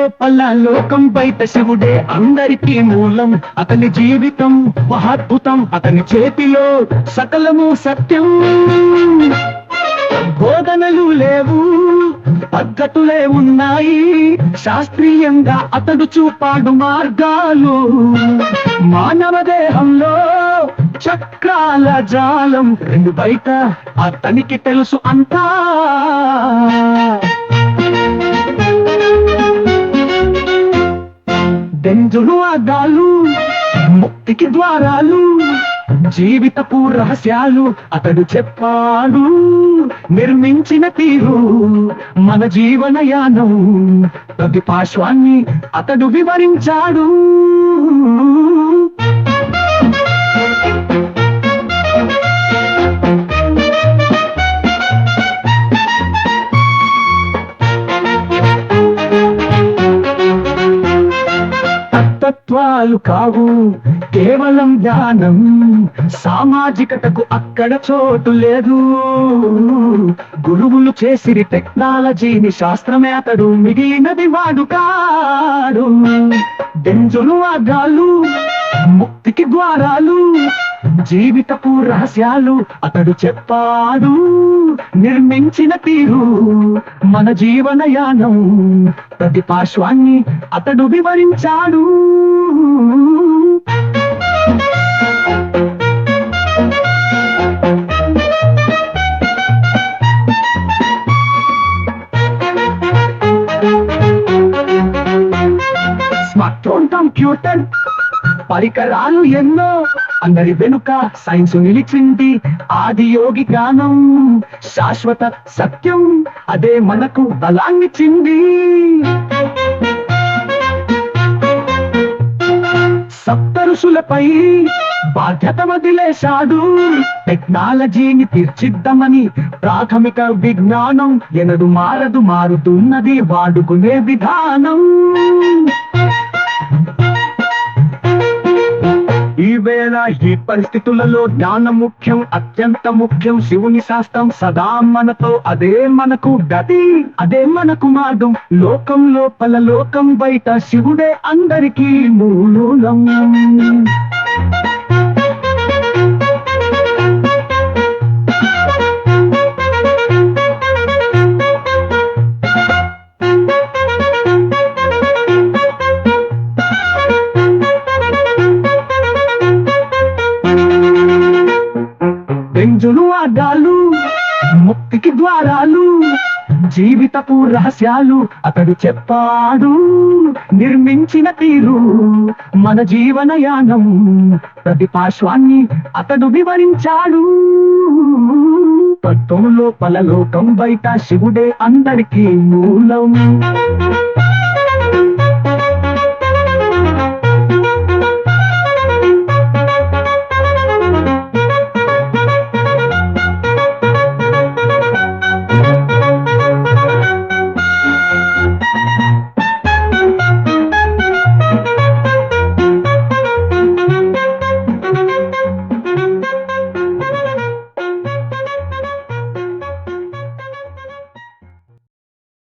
లోపల లోకం బయట శివుడే అందరికీ మూలం. అతని జీవితం మహాద్భుతం అతని చేతిలో సకలము సత్యం. బోధనలు లేవు పద్ధతులే ఉన్నాయి శాస్త్రీయంగా అతడు చూపాడు మార్గాలు. మానవ దేహంలో చక్రాల జాలం రెండు బయట అతనికి తెలుసు అంతా. దెంజులు ముక్తికి ద్వారాలు జీవితపు రహస్యాలు అతడు చెప్పాడు. నిర్మించిన తీరు మన జీవనయానం ప్రతి పార్శ్వాన్ని అతడు వివరించాడు. తత్వాలు కావు. కేవలం జ్ఞానం సామాజికతకు అక్కడ చోటు లేదు. గురువులు చేసిరి టెక్నాలజీని శాస్త్రమే అతడు మిగిలినది వాడు కాడు. డెంజులు ఆగాలు ముక్తికి ద్వారాలు జీవితపు రహస్యాలు అతడు చెప్పాడు. నిర్మించిన తీరు మన జీవన యానం ప్రతి పార్శ్వాన్ని అతడు వివరించాడు. స్మార్ట్ ఫోన్ కంప్యూటర్ పరికరాలు ఎన్నో అందరి వెనుక సైన్స్ నిలిచింది. ఆది యోగి జ్ఞానం శాశ్వత సత్యం అదే మనకు బలాన్నిచ్చింది. సప్తరుషులపై బాధ్యత వదిలేశాడు. టెక్నాలజీని తీర్చిద్దామని ప్రాథమిక విజ్ఞానం ఎనడు మారదు మారుతున్నది వాడుకునే విధానం. ఈ ఈ పరిస్థితులలో జ్ఞానం ముఖ్యం అత్యంత ముఖ్యం శివుని శాస్త్రం సదా మనతో అదే మనకు గతి అదే మనకు మార్గం. లోకం లోపల లోకం బయట శివుడే అందరికీ మూలం. బెంజులు అడ్డాలు ముక్తికి ద్వారాలు జీవితపు రహస్యాలు అతడు చెప్పాడు నిర్మించిన తీరు మన జీవన యానం ప్రతి పార్శ్వాన్ని అతడు వివరించాడు. తత్వం లోపల లోకం బయట శివుడే అందరికీ మూలం.